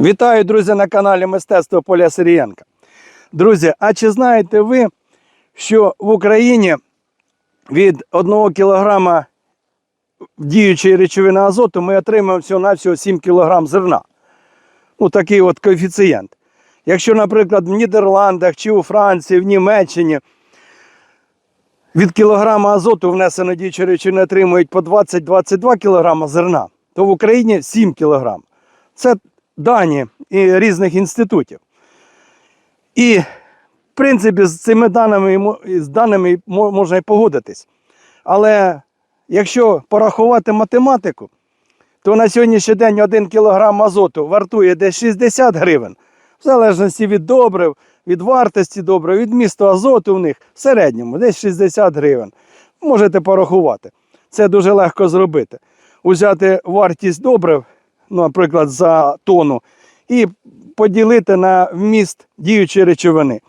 Вітаю, друзі, на каналі Мистецтво Поля Сирієнка. Друзі, а чи знаєте ви, що в Україні від 1 кг діючої речовини азоту ми отримуємо всього-навсього 7 кг зерна? Ну, такий от коефіцієнт. Якщо, наприклад, в Нідерландах чи у Франції, в Німеччині від кілограма азоту внесено діючої речовини отримують по 20-22 кг зерна, то в Україні 7 кг. Це дані і різних інститутів. І, в принципі, з цими даними, з даними можна і погодитись. Але якщо порахувати математику, то на сьогоднішній день 1 кг азоту вартує десь 60 гривень, в залежності від добрив, від вартості добрив, від місту азоту в них в середньому десь 60 гривень. Можете порахувати. Це дуже легко зробити. Узяти вартість добрив, наприклад, за тонну, і поділити на вміст діючої речовини.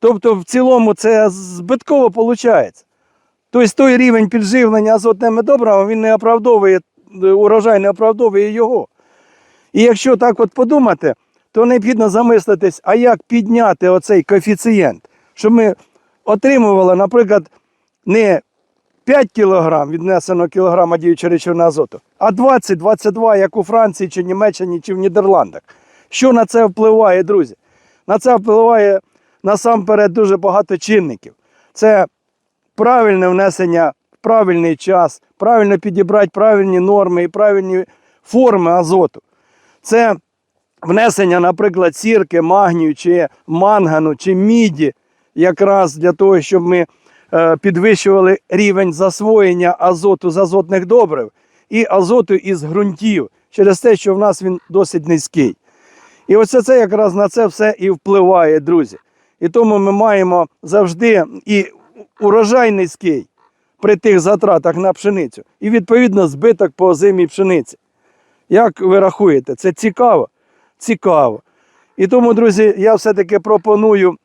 Тобто, в цілому це збитково виходить. Тобто той рівень підживлення азотними добривами він не оправдовує, урожай не оправдовує його. І якщо так от подумати, то необхідно замислитись, а як підняти оцей коефіцієнт, щоб ми отримували, наприклад, не 5 кг віднесено кілограма діючої речовини азоту, а 20-22, як у Франції, чи Німеччині, чи в Нідерландах. Що на це впливає, друзі? На це впливає насамперед дуже багато чинників. Це правильне внесення в правильний час, правильно підібрати правильні норми і правильні форми азоту. Це внесення, наприклад, сірки, магнію, чи мангану, чи міді, якраз для того, щоб ми підвищували рівень засвоєння азоту з азотних добрив і азоту із ґрунтів, через те, що в нас він досить низький. І оце це якраз на це все і впливає, друзі. І тому ми маємо завжди і урожай низький при тих затратах на пшеницю, і відповідно збиток по озимій пшениці. Як ви рахуєте, це цікаво? Цікаво. І тому, друзі, я все-таки пропоную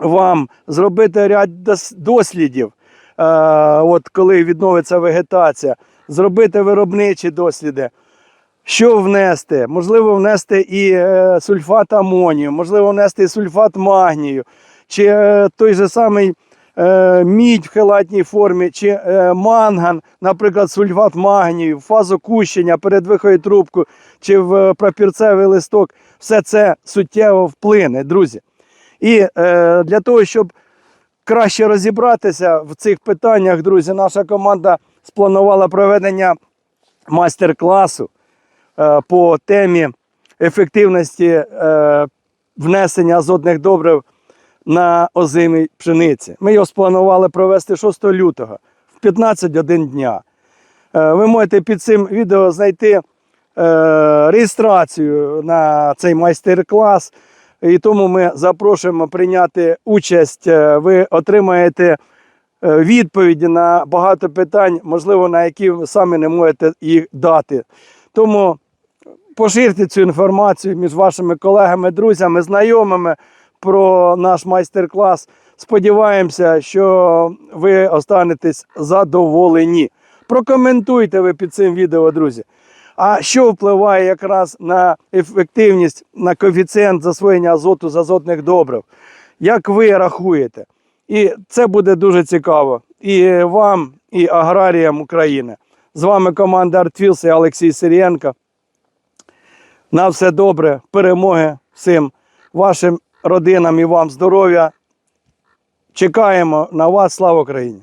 вам зробити ряд дослідів, е, от коли відновиться вегетація, зробити виробничі досліди. Що внести? Можливо, внести і е, сульфат амонію, можливо, внести і сульфат магнію, чи е, той же самий мідь в хелатній формі, чи манган, наприклад, сульфат магнію, фазу кущення, перед виходом трубку, чи в пропірцевий листок. Все це суттєво вплине, друзі. І е, для того, щоб краще розібратися в цих питаннях, друзі, наша команда спланувала проведення майстер-класу е, по темі ефективності е, внесення азотних добрив на озимій пшениці. Ми його спланували провести 6 лютого в 15 годин дня. Е, Ви можете під цим відео знайти е, реєстрацію на цей майстер-клас. І тому ми запрошуємо прийняти участь. Е, Ви отримаєте е, відповіді на багато питань, можливо, на які ви самі не можете їх дати. Тому поширте цю інформацію між вашими колегами, друзями, знайомими про наш майстер-клас. Сподіваємося, що ви останетесь задоволені. Прокоментуйте ви під цим відео, друзі. А що впливає якраз на ефективність, на коефіцієнт засвоєння азоту з азотних добрив? Як ви рахуєте? І це буде дуже цікаво і вам, і аграріям України. З вами команда Артвілс і Олексій Сирієнко. На все добре, перемоги всім вашим родинам і вам здоров'я. Чекаємо на вас. Слава Україні!